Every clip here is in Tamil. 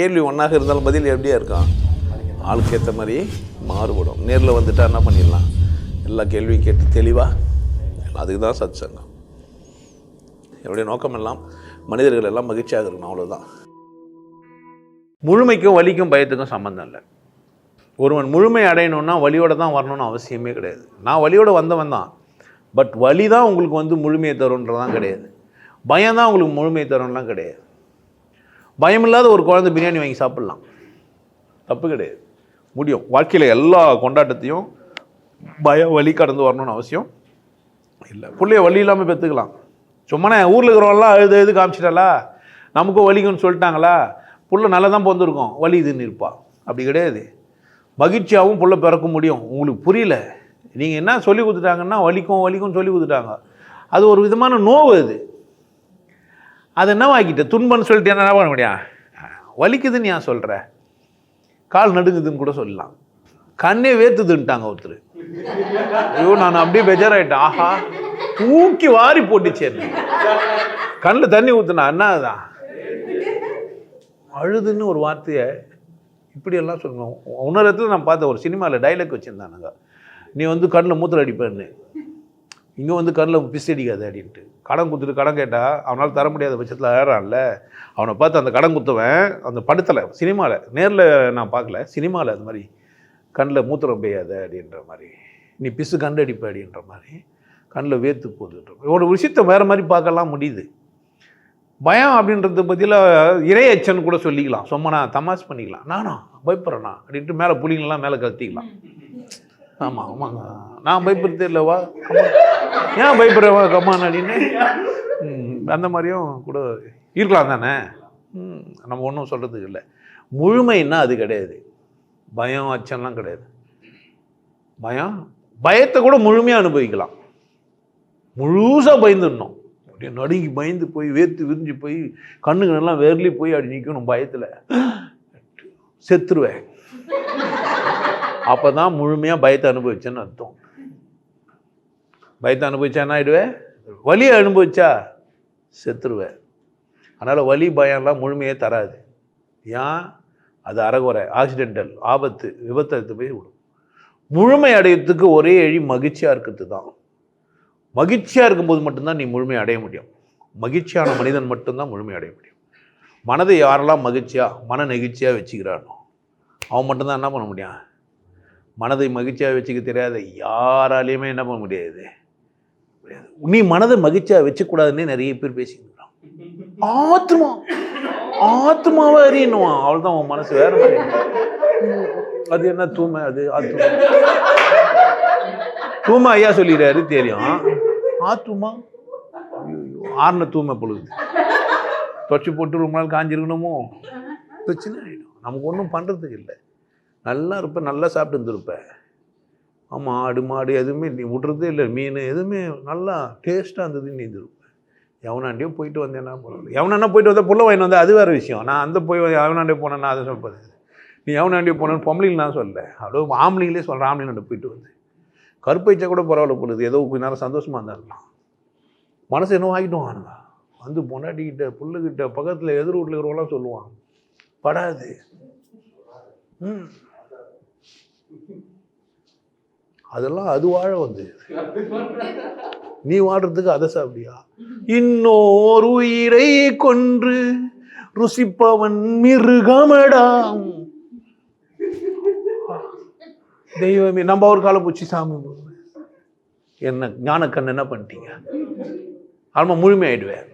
கேள்வி ஒன்றாக இருந்தாலும் பதில் எப்படியா இருக்கும்? ஆளுக்கு ஏற்ற மாதிரி மாறுபடும். நேரில் வந்துட்டால் என்ன பண்ணிடலாம்? எல்லா கேள்வியும் கேட்டு தெளிவாக அதுக்கு தான் சத் சங்கம் என்னுடைய நோக்கம் எல்லாம் மனிதர்கள் எல்லாம் மகிழ்ச்சியாக இருக்கணும் அவ்வளோதான் முழுமைக்கும் வலிக்கும் பயத்துக்கும் சம்மந்தம் இல்லை. ஒருவன் முழுமை அடையணும்னா வழியோடு தான் வரணும்னு அவசியமே கிடையாது. நான் வழியோடு வந்தவன் தான். பட் வலி தான் உங்களுக்கு வந்து முழுமையை தருன்றதான் கிடையாது. பயம் தான் உங்களுக்கு முழுமையை தரும்லாம் கிடையாது. பயமில்லாத ஒரு குழந்தை பிரியாணி வாங்கி சாப்பிட்லாம். தப்பு கிடையாது. முடியும். வாழ்க்கையில் எல்லா கொண்டாட்டத்தையும் பயம் வலி கடந்து வரணும்னு அவசியம் இல்லை. பிள்ளைய வலி இல்லாமல் பெற்றுக்கலாம் சும்மா ஊரில் இருக்கிறவங்களாம் எழுது எழுது காமிச்சிட்டாலா நமக்கும் வலிக்குன்னு சொல்லிட்டாங்களா? புள்ள நல்லா தான் பிறந்திருக்கும். வலி இதுன்னு இருப்பா. அப்படி கிடையாது. மகிழ்ச்சியாகவும் புள்ள பிறக்க முடியும். உங்களுக்கு புரியல. நீங்கள் என்ன சொல்லி கொடுத்துட்டாங்கன்னா வலிக்கும் வலிக்கும் சொல்லி கொடுத்துட்டாங்க. அது ஒரு விதமான நோவு அது. அது என்னவாக்கிட்ட துன்பம்னு சொல்லிட்டு என்ன பண்ண முடியும் வலிக்குதுன்னு ஏன் சொல்கிற கால் நடுங்குதுன்னு கூட சொல்லலாம். கண்ணே வேத்துதுன்ட்டாங்க ஒருத்தர். ஐயோ நான் அப்படியே பெஜாராயிட்டேன். ஆஹா தூக்கி வாரி போட்டுச்சு கண்ணில் தண்ணி ஊற்றுனா என்ன அதுதான் அழுதுன்னு ஒரு வார்த்தையை இப்படியெல்லாம் சொல்லணும். உணரத்தில் நான் பார்த்தேன் ஒரு சினிமாவில் டைலாக் வச்சுருந்தானுங்க. நீ வந்து கண்ணில் மூத்திர அடிப்பேன்னு. இங்கே வந்து கண்ணில் பிஸ் அடிக்காது அப்படின்ட்டு. கடன் கொடுத்துட்டு கடன் கேட்டால் அவனால் தர முடியாத பட்சத்தில் ஏறான்ல அவனை பார்த்து அந்த கடன் குத்துவன் அந்த படத்தில் சினிமாவில் நேரில் நான் பார்க்கல சினிமாவில் அது மாதிரி கண்ணில் மூத்திரம் பெய்யாத அப்படின்ற மாதிரி. நீ பிசு கண்டடிப்ப அப்படின்ற மாதிரி கண்ணில் வேர்த்து போகுதுன்ற ஒரு விஷயத்தை வேறு மாதிரி பார்க்கலாம் முடியுது. பயம் அப்படின்றத பற்றியில் இறையச்சன் கூட சொல்லிக்கலாம். சும்மா நான் தமாஷ் பண்ணிக்கலாம். நானா? பயப்படுறேனா? அப்படின்ட்டு மேலே புலிங்கெல்லாம் மேலே கத்திக்கலாம். ஆமாம் ஆமாங்க. நான் பயப்படுறதே இல்லைவா ஏன் பயப்படுறவா கம்மான் அப்படின்னு அந்த மாதிரியும் கூட இருக்கலாம் தானே? நம்ம ஒன்றும் சொல்கிறதுக்கு இல்லை. முழுமைன்னா அது கிடையாது. பயம் அச்சம்லாம் கிடையாது. பயம் பயத்தை கூட முழுமையாக அனுபவிக்கலாம். முழுசாக பயந்துடணும். அப்படியே நடுங்கி பயந்து போய் வேர்த்து விரிஞ்சு போய் கண்ணுங்கள்லாம் வேர்லி போய் அப்படி நிற்கணும் பயத்தில். செத்துருவேன். அப்போ தான் முழுமையாக பயத்தை அனுபவிச்சேன்னு அர்த்தம். பயத்தை அனுபவிச்சா என்ன ஆகிடுவேன் வலியை அனுபவிச்சா செத்துருவேன் அதனால் வலி பயம்லாம் முழுமையே தராது. ஏன்? அது அறகுறை ஆக்சிடென்டல் ஆபத்து விபத்தை எடுத்து போய் விடும். முழுமை அடையிறதுக்கு ஒரே எழி மகிழ்ச்சியாக இருக்கிறது தான் மகிழ்ச்சியாக இருக்கும்போது மட்டும்தான் நீ முழுமை அடைய முடியும். மகிழ்ச்சியான மனிதன் மட்டும்தான் முழுமை அடைய முடியும். மனதை யாரெல்லாம் மகிழ்ச்சியாக மன நெகிழ்ச்சியாக வச்சுக்கிறானோ அவன் மட்டும்தான் என்ன பண்ண முடியும்? மனதை மகிழ்ச்சியாக வச்சுக்க தெரியாத யாராலையுமே என்ன பண்ண முடியாது. முடியாது. நீ மனதை மகிழ்ச்சியாக வச்சுக்கூடாதுன்னே நிறைய பேர் பேசிக்கிறான் ஆத்மா. ஆத்மாவை அறியணும்? அவ்வளோதான் உன் மனசு வேற மாதிரி. அது என்ன தூமை? அது ஆத்மா. தூமை ஐயா சொல்லிடுறாரு தெரியும். ஆத்துமா ஆறுன தூமை பொழுது. தொச்சு போட்டு ரொம்ப நாள் காஞ்சிருக்கணுமோ? பிரச்சனை ஆகிடும் நமக்கு ஒன்றும் பண்ணுறதுக்கு இல்லை. நல்லா இருப்பேன் நல்லா சாப்பிட்டு இருந்திருப்பேன் ஆமாம் ஆடு மாடு எதுவுமே நீ விட்றதே இல்லை. மீன் எதுவுமே நல்லா டேஸ்ட்டாக இருந்ததுன்னு நீ இருந்திருப்பேன் எவனாண்டியோ போயிட்டு வந்தேன்னா பரவாயில்ல. எவனாண்டா போயிட்டு வந்தால் புள்ள வாங்கி வந்தால் அது வேறு விஷயம். நான் அந்த போய் எவனாண்டே போனேன்னா அதை சொல்றது நீ எவனாண்டியோ போனேன்னு பொம்பளைங்க நான் சொல்ல அப்படியே ஆம்பளைங்களே சொல்கிறேன் ஆம்பளைங்க போயிட்டு வந்து. கருப்பைச்சா கூட பரவாயில்ல போடுது ஏதோ கொஞ்ச நேரம் சந்தோஷமாக இருந்தாருலாம் மனசு என்ன ஆகிட்டோம் ஆனுங்க வந்து பொண்டாட்டிக்கிட்ட புள்ளுக்கிட்ட பக்கத்தில் எதிர் வீட்டில் இருக்கிறவங்களாம் சொல்லுவான் படாது. ம். அதெல்லாம் அது வாழ வந்து. நீ வாடுறதுக்கு அதை சாப்பிடியா? இன்னொரு உயிரை கொன்று ருசிப்பவன் மிருகமடாம் தெய்வமே நம்ம ஒரு காலம் பூச்சி சாமி. என்ன ஞானக்கண் என்ன பண்ணிட்டீங்க? ஆமா முழுமையாயிடுவேன்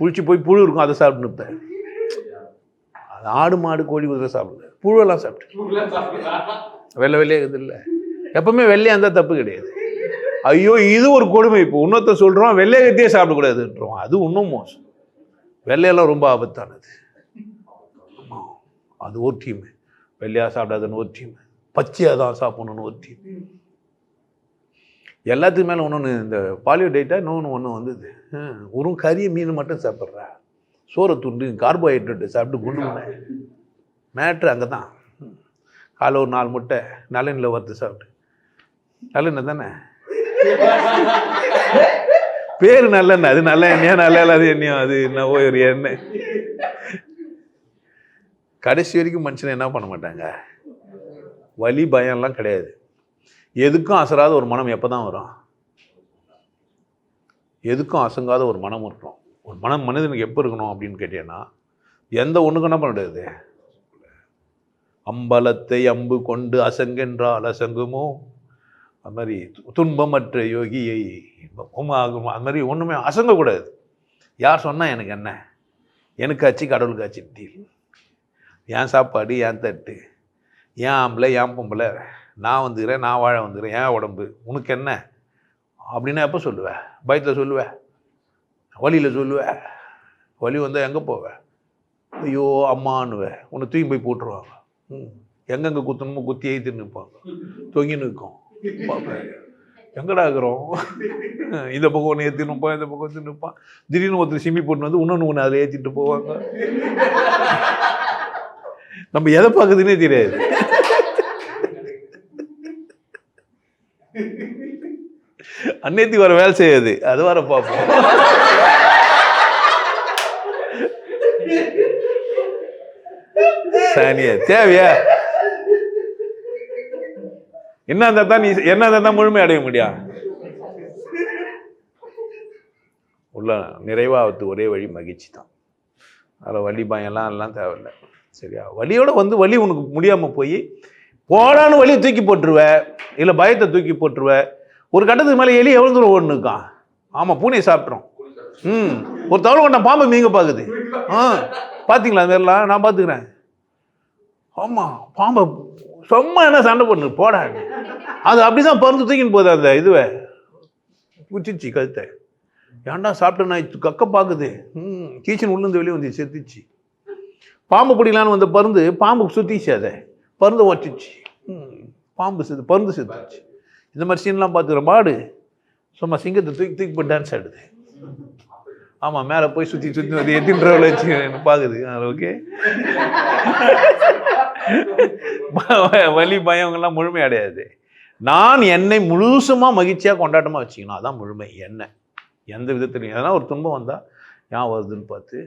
புளிச்சு போய் புழு இருக்கும் அதை சாப்பிட்டு நிற்பேன் அது ஆடு மாடு கோழி குதிரை சாப்பிடுவேன் புழுவெல்லாம் சாப்பிட்டு வெள்ளை வெள்ளையே இருக்குது இல்லை. எப்பவுமே வெள்ளையாக இருந்தால் தப்பு கிடையாது. ஐயோ இது ஒரு கொடுமை இப்போ. இன்னொருத்த சொல்கிறோம் வெள்ளையகத்தையே சாப்பிடக்கூடாதுன்றோம். அது இன்னும் மோசம். வெள்ளையெல்லாம் ரொம்ப ஆபத்தானது. அது ஒரு டீம் வெள்ளையாக சாப்பிடாதுன்னு ஒரு டீம் பச்சையாக தான் சாப்பிடணும்னு ஒரு டீம் எல்லாத்துக்கு மேலே ஒன்று இந்த பாலியோ டேட்டா இன்னொன்று ஒன்று வந்தது. வெறும் கறி மீன் மட்டும் சாப்பிட்றா. சோறை துண்டு கார்போஹைட்ரேட்டு சாப்பிட்டு குண்டு மேட்ரு அங்கே தான். காலை ஒரு நாலு முட்டை நலனில் வறுத்து சாப்பிட்டு. நல்லெண்ணெய் தானே? பேர் நல்லெண்ணெய் அது நல்ல எண்ணெயா நல்ல அது எண்ணெயோ அது என்ன ஒரு எண்ணெய். கடைசி வரைக்கும் மனுஷனை என்ன பண்ண மாட்டாங்க? வலி பயம்லாம் கிடையாது. எதுக்கும் அசராத ஒரு மனம் எப்போ தான் வரும்? எதுக்கும் அசங்காத ஒரு மனம் இருக்கணும் ஒரு மனம் மனிதனுக்கு எப்போ இருக்கணும் அப்படின்னு கேட்டீங்கன்னா எந்த ஒன்றுக்கும் என்ன பண்ண முடியாது? அம்பலத்தை அம்பு கொண்டு அசங்கென்றால் அசங்குமோ? அது மாதிரி து- துன்பமற்ற யோகியை இன்பமும் ஆகுமோ. அது மாதிரி ஒன்றுமே அசங்கக்கூடாது. யார் சொன்னால் எனக்கு என்ன? எனக்கு ஆச்சு கடவுளுக்கு ஆச்சு டீல். என் சாப்பாடு என் தட்டு ஏன் ஆம்பளை ஏன் பொம்பளை நான் வந்துக்கிறேன் நான் வாழ வந்துக்கிறேன் ஏன் உடம்பு உனக்கு என்ன? அப்படின்னா எப்போ சொல்லுவேன் பயத்தில் சொல்லுவேன் வழியில் சொல்லுவேன் வழி வந்தால் எங்கே போவேன் ஐயோ அம்மானுவேன் உன்னை தூங்கி போய் போட்டுருவாங்க. எங்கெங்கே குத்தணுமோ குத்தி ஏற்றி நிற்பாங்க தொங்கி நிற்கும் பார்ப்பேன். எங்கடா இருக்கிறோம்? இந்த பக்கம் ஒன்று ஏற்றி நிற்பான் இந்த பக்கம் ஏற்றி நிற்பான் திடீர்னு ஒருத்தர் சிம்மி போட்டு வந்து இன்னொன்று ஒன்று அதில் ஏற்றிட்டு போவாங்க. நம்ம எதை பார்க்குதுன்னே தெரியாது. அன்னைக்கு வர வேலை செய்யாது. அது வர பார்ப்போம். சானியா தேவையா? என்ன இருந்தா தான் நீ என்ன இருந்தா தான் முழுமை அடைய முடியும் உள்ள நிறைவாகத்து ஒரே வழி மகிழ்ச்சி தான். அதில் வழி பயம்லாம் எல்லாம் தேவையில்லை. சரியா? வலியோட வந்து வழி உனக்கு முடியாமல் போய் போடான்னு வழியை தூக்கி போட்டுருவ இல்லை பயத்தை தூக்கி போட்டுருவ ஒரு கட்டத்துக்கு மேலே எலி எவ்வளோ தூரம் ஒன்று இருக்கான் ஆமாம் பூனையை சாப்பிட்றோம் ம். ஒரு தவளை கொண்ட பாம்பு மீங்க பார்க்குது. ஆ. பார்த்தீங்களா அது மாதிரிலாம்? நான் பார்த்துக்கிறேன் ஆமாம் பாம்பை சும்மா என்ன சண்டை பண்ணு போடா. அது அப்படி தான் பறந்து தூக்கின்னு போகுது அந்த இதுவை. குச்சிச்சு கழுத்தை. ஏன்டா சாப்பிட்டேன்னா நான் கக்க பார்க்குது ம் கீச்சன் உள்ளேருந்து வெளியே வந்து செத்துச்சு. பாம்பு பிடிக்கலான்னு வந்த பருந்து பாம்பு சுற்றிச்சு அதை. பருந்து ஒட்டிச்சு ம் பாம்பு செத்து பருந்து செத்துச்சு. இந்த மாதிரி சீன்லாம் பார்த்துக்கிற மாடு சும்மா சிங்கத்தை தூக்கி தூக்கி போய் டான்ஸ் ஆடுது. ஆமாம் மேலே போய் சுற்றி சுற்றி வந்து எத்தின்றவளை வச்சு பார்க்குது ஓகே வலி பயங்கள்லாம் முழுமை அடையாது. நான் என்னை முழுசுமாக மகிழ்ச்சியாக கொண்டாட்டமாக வச்சுக்கணும். அதான் முழுமை. என்ன? எந்த விதத்துலையும் எதனா ஒரு துன்பம் வந்தால் ஏன் வருதுன்னு பார்த்து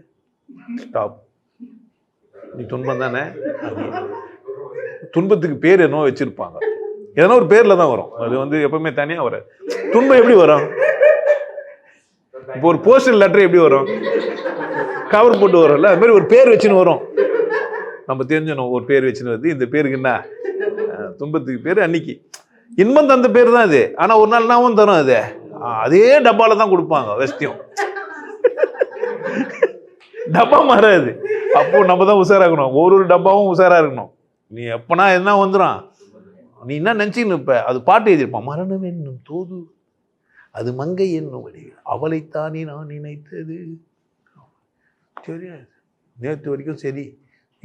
ஸ்டாப் நீ துன்பம் தானே? துன்பத்துக்கு பேர் என்னவோ வச்சுருப்பாங்க. எதனா ஒரு பேரில் தான் வரும். அது வந்து எப்பவுமே தனியாக வராது. துன்பம் எப்படி வரும்? இப்போ ஒரு போஸ்டல் லெட்டர் எப்படி வரும்? கவர் போட்டு வரும்ல அது மாதிரி ஒரு பேர் வச்சுன்னு வரும். நம்ம தெரிஞ்சணும் ஒரு பேர் வச்சுன்னு வருது. இந்த பேருக்கு என்ன? துன்பத்துக்கு பேர் அன்னைக்கு. இன்பம் தந்த பேர் தான் அது. ஆனால் ஒரு நாள் நாவும் தரும் அது. அதே டப்பால தான் கொடுப்பாங்க வெஸ்டியும். டப்பா மாறாது. அப்போ நம்ம தான் உஷாராக இருக்கணும் ஒரு ஒரு டப்பாவும் உஷாராக இருக்கணும். நீ எப்பனா என்ன வந்துடும் நீ என்ன நினச்சிக்கணும் இப்போ அது பாட்டு எழுதியிருப்பான். மரணம் என்னும் தோது அது மங்கை என்னும் வழி அவளைத்தானே நான் நினைத்தது. தெரியாது நேற்று வரைக்கும் சரி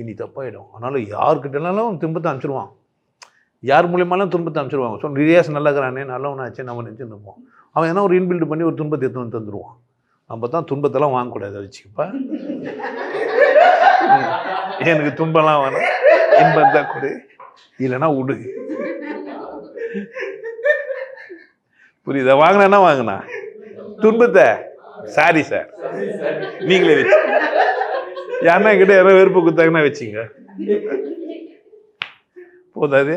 இனி தப்பாயிடும். ஆனாலும் யார்கிட்டனாலும் துன்பத்தை அனுப்பிச்சிருவான். யார் மூலியமாலும் துன்பத்தை அனுப்பிச்சிருவாங்க. ஸோ ரியாஸ் நல்லா இருக்கிறானே நல்லவனாச்சே நம்ம நினச்சிட்டு இருப்போம். அவன் ஏன்னா ஒரு இன்பில்டு பண்ணி ஒரு துன்பத்தை எடுத்து வந்து தந்துடுவான் நம்ம தான் துன்பத்தெல்லாம் வாங்கக்கூடாது வச்சுக்கப்பா. எனக்கு துன்பம்லாம் வேணும். இன்பம் தான் கொடு. இல்லைன்னா விடு புரியுதா? வாங்கினா வாங்கினா? துன்பத்தை சாரி சார் நீங்களே வச்சு. யாருன்னா கிட்ட யாரோ வெறுப்பு கொடுத்தாங்கன்னா வச்சுங்க. போதாது